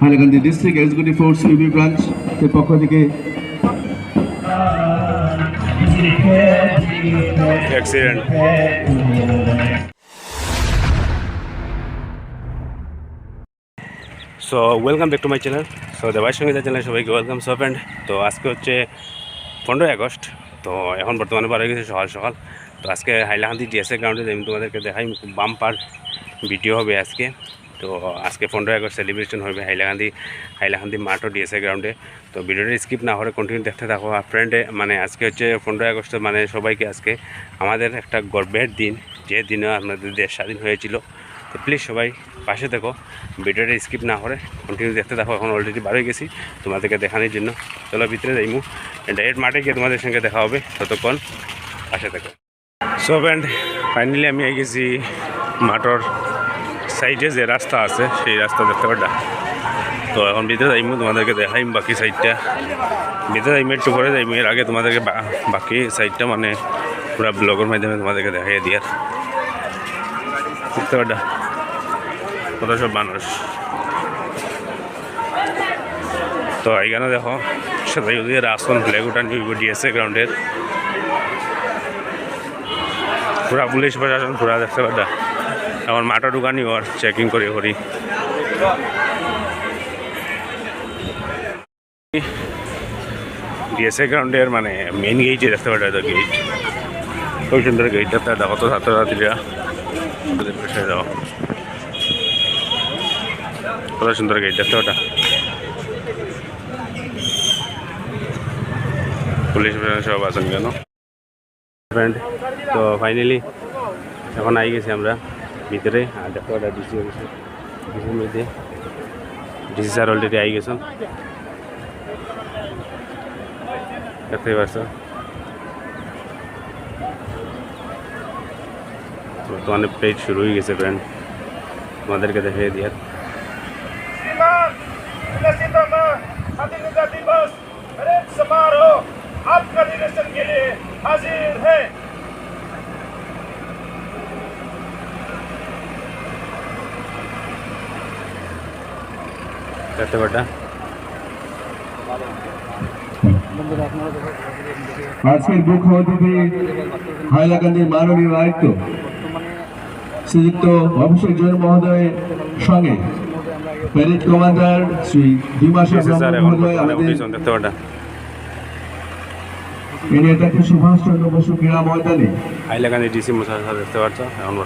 Hailakandi district executive force UB branch এর পক্ষ থেকে accident so welcome back to my channel so দেবাই Sangeeta channel সবাইকে welcome so friend তো আজকে হচ্ছে পনেরোই আগস্ট, তো এখন বর্তমানে বার হয়ে গেছে সকাল সকাল। তো আজকে হাইলাকান্দি ডিএসএ গ্রাউন্ডে আমি তোমাদেরকে দেখাই বাম্পার ভিডিও হবে আজকে। তো আজকে পনেরোই আগস্ট সেলিব্রেশন হবে হাইলাকান্দি হাইলাকান্দি মাঠ ও ডিএসএ গ্রাউন্ডে তো ভিডিওটা স্কিপ না করে কন্টিনিউ দেখতে থাকো। আর ফ্রেন্ডে মানে আজকে হচ্ছে পনেরোই আগস্ট মানে সবাইকে আজকে আমাদের একটা গর্বের দিন, যে দিনে আমাদের দেশ স্বাধীন হয়েছিল। তো প্লিজ সবাই পাশে দেখো ভিডিওটা স্কিপ না করে কন্টিনিউ দেখতে থাকো। এখন অলরেডি হয়ে গেছি তোমাদেরকে দেখানোর জন্য। চলো ভিতরে যাইমু। ডাইরেক্ট মাঠে গিয়ে তোমাদের সঙ্গে দেখা হবে। ততক্ষণ পাশে দেখো সো ফ্রেন্ড ফাইনালি আমি এই গেছি মাঠর সাইডে যে রাস্তা আছে, সেই রাস্তা দেখতে পারটা তো এখন ভিতরে যাইমু, তোমাদেরকে দেখাইম বাকি সাইডটা ভিতরে যাইমু, একটু পরে যাইমু। এর আগে তোমাদেরকে বাকি সাইডটা মানে পুরো ব্লগের মাধ্যমে তোমাদেরকে দেখাই দিয়ার দেখতে পারটা কত সব মানুষ। তো এইখানে দেখো, সবাই ওদের আসন ফ্ল্যাগ উঠান দিয়েছে গ্রাউন্ডের পুরা পুলিশ প্রশাসন পুরা দেখতে পারটা এখন মাঠা ঢুকানি, ওর চেকিং করে করি। ডিএসএ গ্রাউন্ডের মানে মেইন গেইটে দেখতে পারটা তো গেইট খুব সুন্দর গেইট দেখতে দেখো তো ছাত্রছাত্রীরা। কত সুন্দর গেট দেখতে ওটা পুলিশ প্রশাসন সব আছেন কেন? তো ফাইনালি এখন আই গেছি আমরা ভিতরে আর দেখো ওটা ডিসি অফিসে ডিসির মধ্যে ডিসি স্যার অলরেডি আই গেছেন দেখতেই পারছো বর্তমানে প্লেট শুরু হয়ে গেছে ফ্রেন্ড তোমাদেরকে দেখিয়ে দিয়ার सीतामा स्वाधीनता दिवस परेड समारोह आपका निरीक्षण के लिए हाजिर है পারটা আজকের মুখ্য অতিথি হাইলাকান্দির মাননীয় আয়ুক্ত শ্রীযুক্ত অভিষেক জৈন মহোদয়ের সঙ্গে প্যারেড কমান্ডার শ্রী এখন মহোদয় আমাদের পারটা সুভাষচন্দ্র বসু ক্রীড়া ময়দানে হাইলাকান্দি ডিসি মশাই দেখতে পাচ্ছ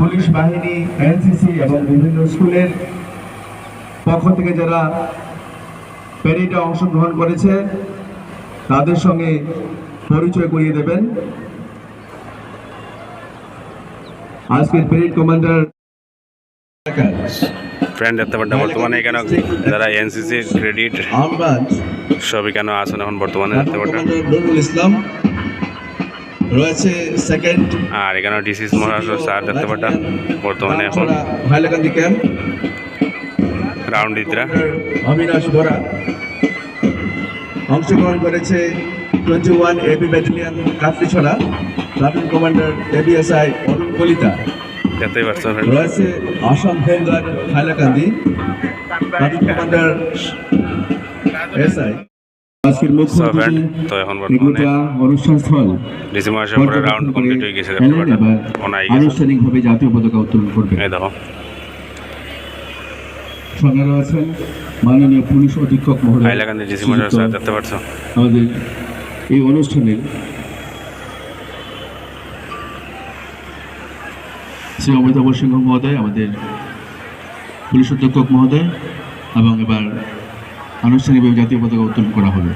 পুলিশ বাহিনী এনসিসি এবং বিভিন্ন স্কুলের পক্ষ থেকে যারা প্যারেডে অংশগ্রহণ করেছে তাদের সঙ্গে পরিচয় করিয়ে দেবেন। আজকের প্যারেড কমান্ডার ফ্রেন্ড পারটা বর্তমানে এখানে যারা এনসিসি ক্রেডিট আমরাজ সব এখানে আছেন এখন বর্তমানে? ইসলাম রয়েছে সেকেন্ড আর এখানে ডিসি মহারাষ্ট্র স্যার দেখতে পারটা বর্তমানে এখন হাইলাকান্দি ক্যাম্প রাউন্ড দিতরা অবিনাশ বরা অংশগ্রহণ করেছে twenty one AB battalion Kafrichhara platoon commander ABSI Arun Kalita. রয়েছে Assam home guard Hailakandi platoon commander SI. আজকের মুখ্য তো এখন বর্তমানে পরে রাউন্ড কমপ্লিট হয়ে গেছে। আনুষ্ঠানিকভাবে জাতীয় পতাকা উত্তোলন করবে। এই দেখো। সঙ্গে রয়েছেন মাননীয় পুলিশ অধীক্ষক মহোদয় আমাদের এই অনুষ্ঠানের শ্রী অমিতাভ সিংহ মহোদয় আমাদের পুলিশ অধ্যক্ষক মহোদয় এবং এবার আনুষ্ঠানিকভাবে জাতীয় পতাকা উত্তোলন করা হবে।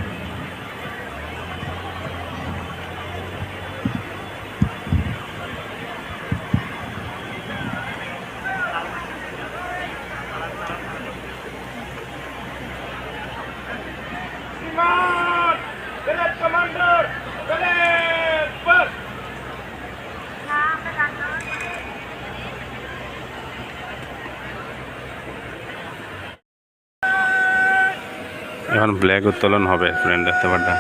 ব্ল্যাক উত্তোলন হবে ফ্রেন্ড দেখতে পারটা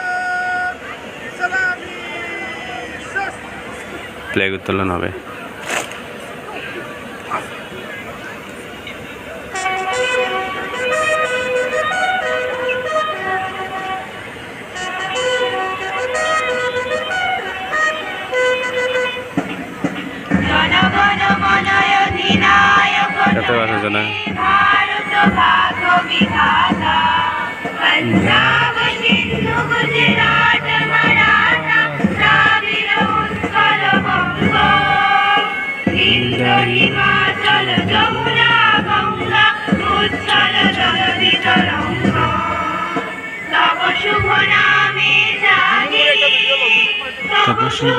ব্ল্যাক উত্তোলন হবে। তব শুভ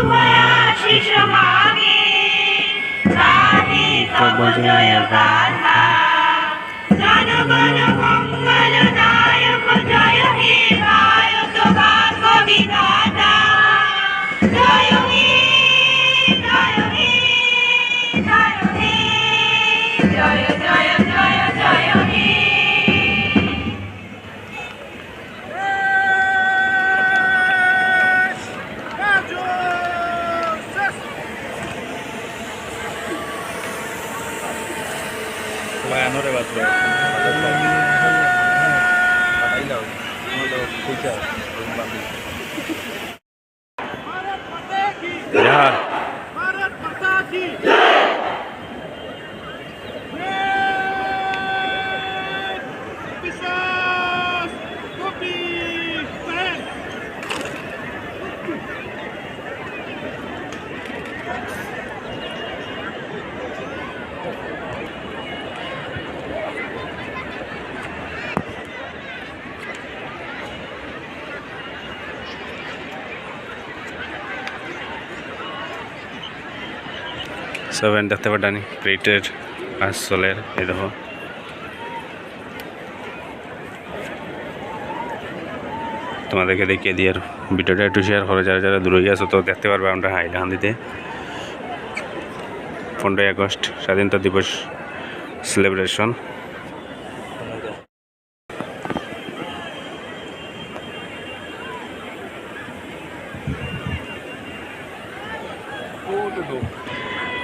সেভেন দেখতে পাটানি প্লেটের আসলের, এই দেখো। তোমাদেরকে দেখিয়ে দিয়ে আর ভিডিওটা একটু শেয়ার করো, যারা যারা দূরে গিয়েছো তো দেখতে পারবে আমরা হাইলাহান্দিতে পনেরোই আগস্ট, স্বাধীনতা দিবস সেলিব্রেশন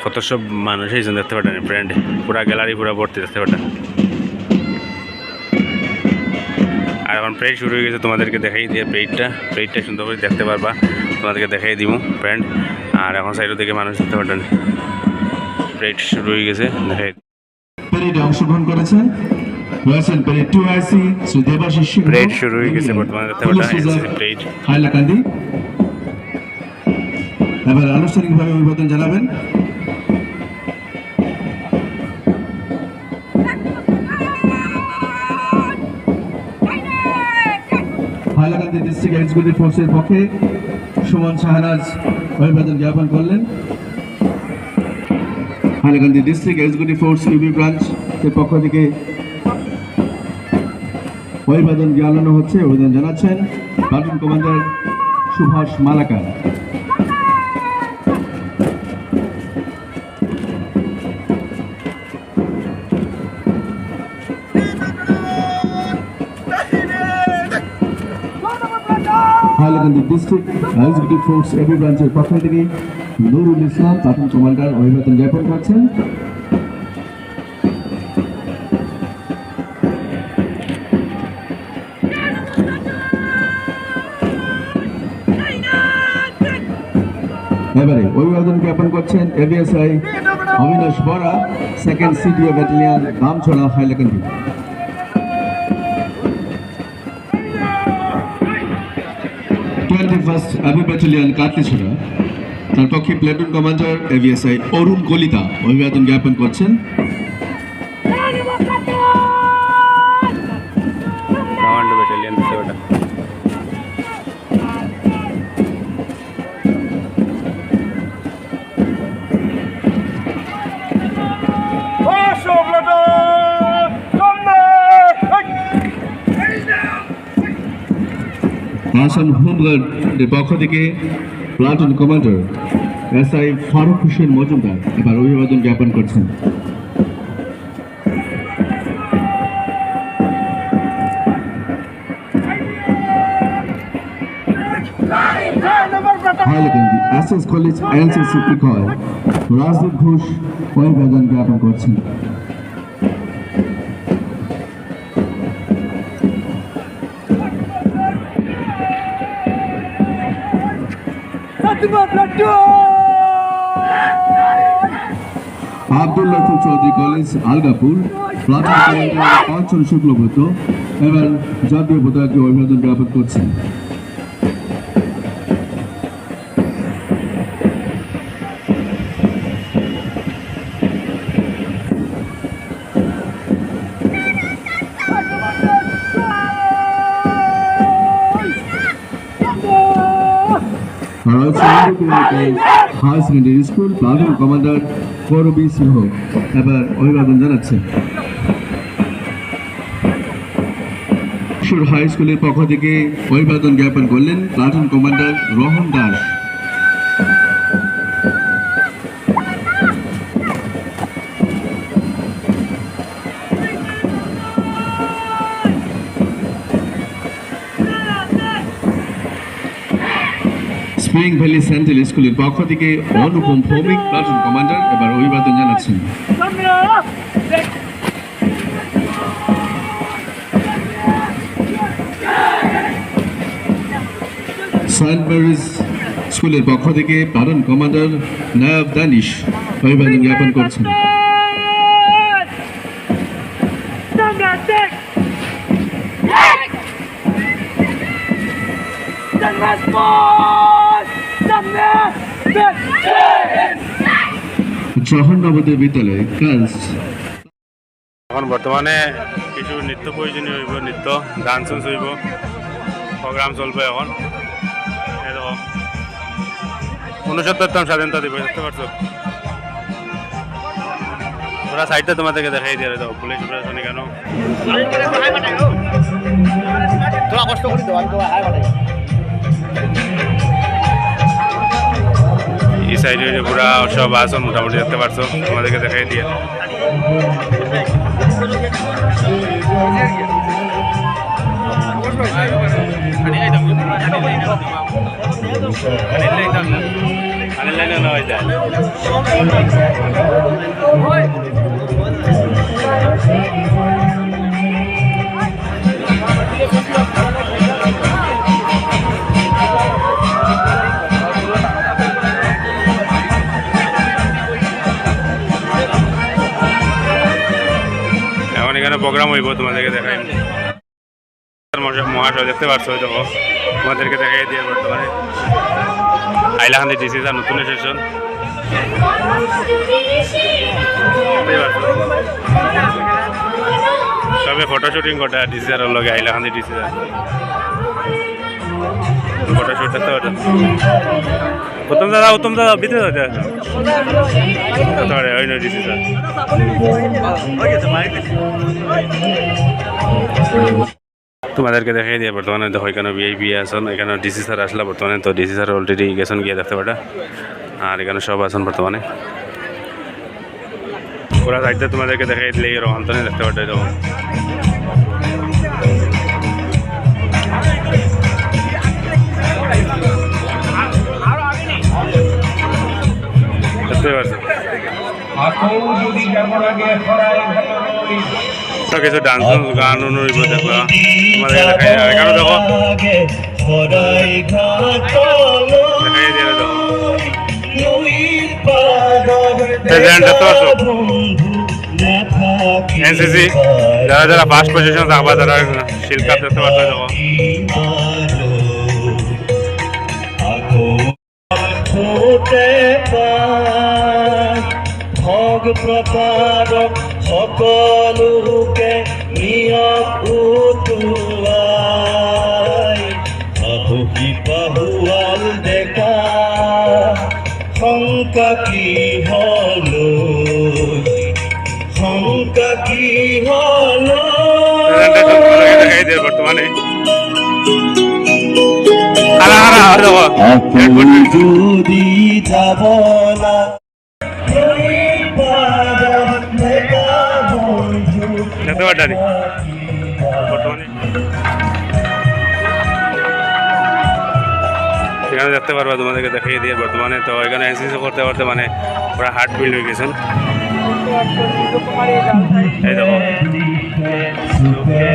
কত সব মানুষ এইজন দেখতে পারেন ফ্রেন্ড পুরা গ্যালারি পুরা ভর্তি দেখতে পারেন আর এখন প্রেড শুরু হয়ে গেছে তোমাদেরকে দেখাই দিয়ে প্রেডটা প্রেডটা সুন্দর করে দেখতে পারবা তোমাদেরকে দেখাই দিব ফ্রেন্ড আর এখন সাইডের দিকে মানুষ দেখতে পারেন প্রেড শুরু হয়ে গেছে দেখাই। অংশগ্রহণ করেছেন রয়েছেন parade two IC Shri Debashis parade শুরু হয়ে গেছে বর্তমানে দেখতে পারেন প্রেড হাইলাকান্দি। এবার আনুষ্ঠানিকভাবে অভিবাদন জানাবেন। হাইলাকান্দি ডিস্ট্রিক্ট এক্সিকিউটিভ ফোর্সের পক্ষে সুমন শাহনাজ অভিবাদন জ্ঞাপন করলেন। Hailakandi district executive force UB branch এর পক্ষ থেকে অভিবাদন জানানো হচ্ছে। অভিবাদন জানাচ্ছেন platoon commander Subhash Malakar. Hailakandi district executive force AB ব্রাঞ্চের পক্ষ থেকে নুরুল ইসলাম প্লাটুন কমান্ডার অভিবাদন জ্ঞাপন করছেন। এবারে অভিবাদন জ্ঞাপন করছেন ABSI Abinash Bora second CDO battalion Damchhara Hailakandi. Twenty first army battalion Katlichhara তার পক্ষে platoon commander ABSI Arun Kalita অভিবাদন জ্ঞাপন করছেন আসাম হোমগার্ডের পক্ষ থেকে platoon commander SI Faruk Hussain Majumdar এবার অভিবাদন জ্ঞাপন করছেন। হাইলাকান্দি এসএস কলেজ এনসিসি ইকয় রাজদীপ ঘোষ অভিবাদন জ্ঞাপন করছেন। Abdul Latif Chowdhury college, Algapur. Platoon commander অঞ্চল শুক্লভদ্র এবার জাতীয় পতাকাকে অভিবাদন জ্ঞাপন করছেন high secondary school commander Singha. এবার অভিবাদন হাই স্কুলের পক্ষ থেকে অভিবাদন জ্ঞাপন করলেন platoon commander Rohan Das. Spring valley central স্কুলের পক্ষ থেকে অনুপম ভৌমিক প্লাটুন কমান্ডার এবার অভিবাদন জানাচ্ছেন। সেন্ট মেরিজ স্কুলের পক্ষ থেকে প্লাটুন কমান্ডার নায়াব দানিশ অভিবাদন জ্ঞাপন করছেন। জওহর নবোদয় বিদ্যালয় গার্লস এখন বর্তমানে কিছু নিত্য প্রয়োজনীয় হইব নৃত্য ডান্স হইব প্রোগ্রাম চলবে এখন। উনসত্তরতম স্বাধীনতা দিবস দেখতে পারছ পুরা সাইডটা তোমাদেরকে দেখাই দিয়ে দাও পুলিশ প্রশাসন কেন এই সাইডে পুরা সব আসন মোটামুটি দেখতে পারছ আমাদেরকে দেখাই দিয়ে। আনিলাইনে না হয় যায় প্রোগ্রাম হইব, তোমাদেরকে দেখাই। মহাশয় দেখতে পারছ দেখো তোমাদেরকে দেখাই দিয়ে বর্তমানে। আইলাহান্দি ডিসি যা নতুন স্টেশন সবে ফটো শুটিং কটা ডিসি আর লগে আইলাহান্দি ডিসি ফটো শুট দেখতে পাচ্ছ উত্তম দাদা উত্তম দাদা দাদা দেখতে পারে, ওই নয় ডিসি তোমাদেরকে দেখাই দিয়ে বর্তমানে দেখো, এখানে ভিআইপি আসন, এখানে ডিসি স্যার আসলে বর্তমানে। তো ডিসি স্যার অলরেডি গেছেন গিয়ে দেখতে পাটা আর এখানে সব আসন বর্তমানে। পুরা সাইডটা তোমাদেরকে দেখাই দিলে রহন্তনে দেখতে পাটা দেখো তো কিছু ডান্স গান এখানে দেখো। দেখাই দিয়ে দেখো প্রেসিডেন্ট দেখতে পাচ্ছ এনসিসি যারা যারা ফার্স্ট পজিশন থাকবা তারা শিল্প দেখতে পাচ্ছ দেখো। ফুটে পায় প্ৰপাৰক সকলোকে নিয়ম উটুৱাই আহুকি পাহুৱাল ডেকা শংকা কি হলো শংকা কি হলো আপন যদি যাব না দেখতে বর্তমানে। এখানে দেখতে পারবা, তোমাদেরকে দেখিয়ে দিয়ে বর্তমানে। তো এখানে এনসিসি করতে করতে মানে পুরো হার্ট বিল্ড হয়ে গেছেন এই দেখো। সুখে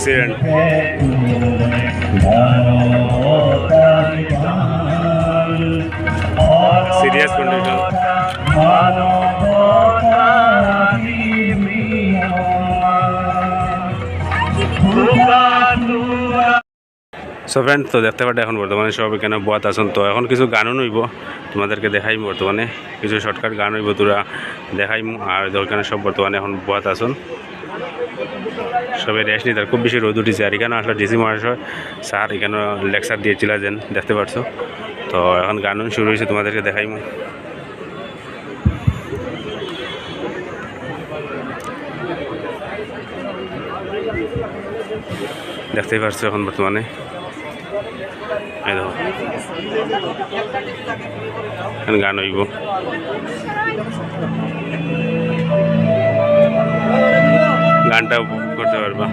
accident Serious condition. So friend তো দেখতে পারে এখন বর্তমানে সব এখানে বয়াত আছেন। তো এখন কিছু গানও নইব, তোমাদেরকে দেখাইম বর্তমানে। কিছু শর্টকাট গান হইব তোরা দেখাইম। আর ওখানে সব বর্তমানে এখন বয়াত আছেন। সবাই রেস্ট নিতে খুব বেশি রোদ উঠেছে। আর এখানে আসলে ডিসি মহাশয় স্যার এখানে লেকচার দিয়েছিল যেন, দেখতে পারছ? তো এখন গান শুরু হয়েছে, তোমাদেরকে দেখাইম। দেখতেই পারছ এখন বর্তমানে? গান হইব। গানটা উপভোগ করতে পারবা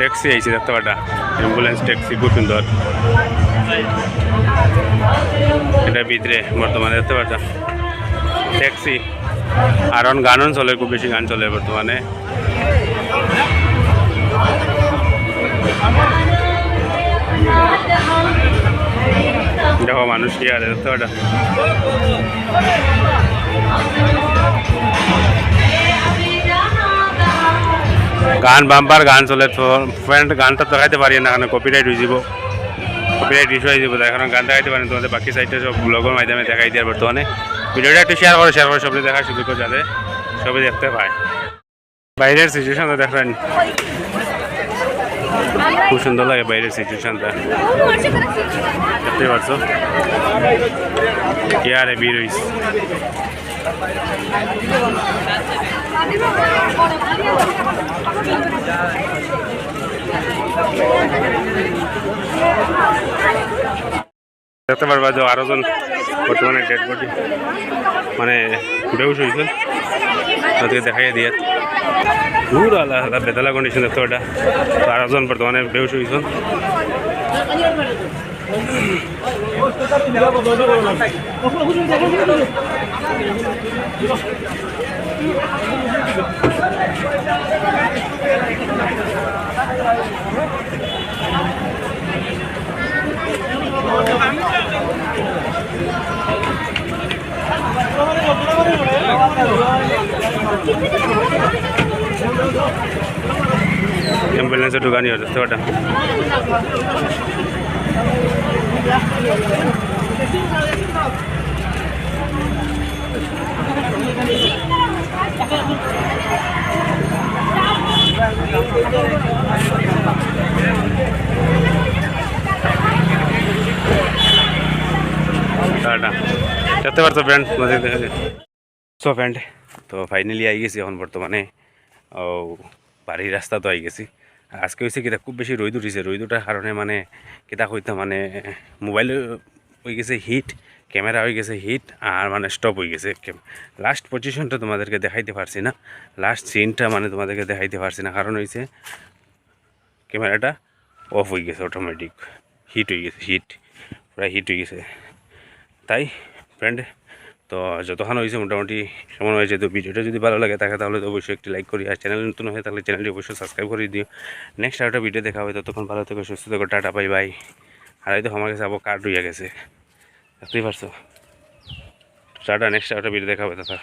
ট্যাক্সি আইছে, দেখতে পাটা অ্যাম্বুলেন্স, ট্যাক্সি, খুব সুন্দর। এটা ভিতরে, বর্তমানে, দেখতে পাটা ট্যাক্সি। আর অন গানও চলে, খুব বেশি গান চলে বর্তমানে। দেখো মানুষ কি আর দেখতে পাটা গান বাম্পার গান চলে, তো ফ্রেন্ড গানটা দেখাইতে পারি না কারণ কপিরাইট হয়ে যাব। কপিরাইট ইস্যু হয়ে যাব এখন গান দেখাইতে পারি তোমাদের বাকি সাইডটা সব ব্লগের মাধ্যমে দেখাই দেওয়ার বর্তমানে ভিডিওটা একটু শেয়ার করো শেয়ার করো সবাই দেখার সুযোগ যাতে সবাই দেখতে পায়। বাইরের সিচুয়েশনটা দেখেন খুব সুন্দর লাগে বাইরের সিচুয়েশনটা দেখতে পারছ কি আরে দেখতে পারবা যে আরও জন বর্তমানে ডেড বডি মানে বেউস হয়েছে। তাদেরকে দেখাই দিয়ে দূর আলাদা বেতলা কন্ডিশন দেখতে ওটা তো আরও জন বর্তমানে বেউস হয়েছে। অ্যাম্বুলেন্সে ঢুকানি হচ্ছে ওটা টাটা দেখতে পারছ ফ্রেন্ড সো ফ্রেন্ড তো ফাইনালি আই গেছি এখন বর্তমানে। ও বাড়ির রাস্তা তো আই গেছি। আজকে হয়েছে কিতা খুব বেশি রোদ উঠিছে। রোদ উঠার কারণে মানে কিতা কইতাম মানে মোবাইল হয়ে গেছে হিট ক্যামেরা হয়ে গেছে হিট আর মানে স্টপ হয়ে গেছে লাস্ট পজিশনটা তোমাদেরকে দেখাইতে পারছি না। লাস্ট সিনটা মানে তোমাদেরকে দেখাইতে পারছি না। কারণ হয়েছে ক্যামেরাটা অফ হয়ে গেছে অটোমেটিক হিট হয়ে গেছে হিট প্রায় হিট হয়ে গেছে। তাই ফ্রেন্ড তো যতক্ষণ হয়েছে মোটামুটি সমান হয়েছে, তো ভিডিওটা যদি ভালো লাগে থাকে তাহলে তো অবশ্যই একটি লাইক করি। আর চ্যানেল নতুন হয় তাহলে চ্যানেলটি অবশ্যই সাবস্ক্রাইব করে দিও। নেক্সট আর একটা ভিডিও দেখা হবে। ততক্ষণ ভালো থেকো, সুস্থ থেকো, টাটা বাই বাই আর হয়তো আমার কাছে আবার কার্ড হইয়া গেছে। দেখতেই পারছ। টাটা নেক্সট একটা ভিডিও দেখা হবে তথা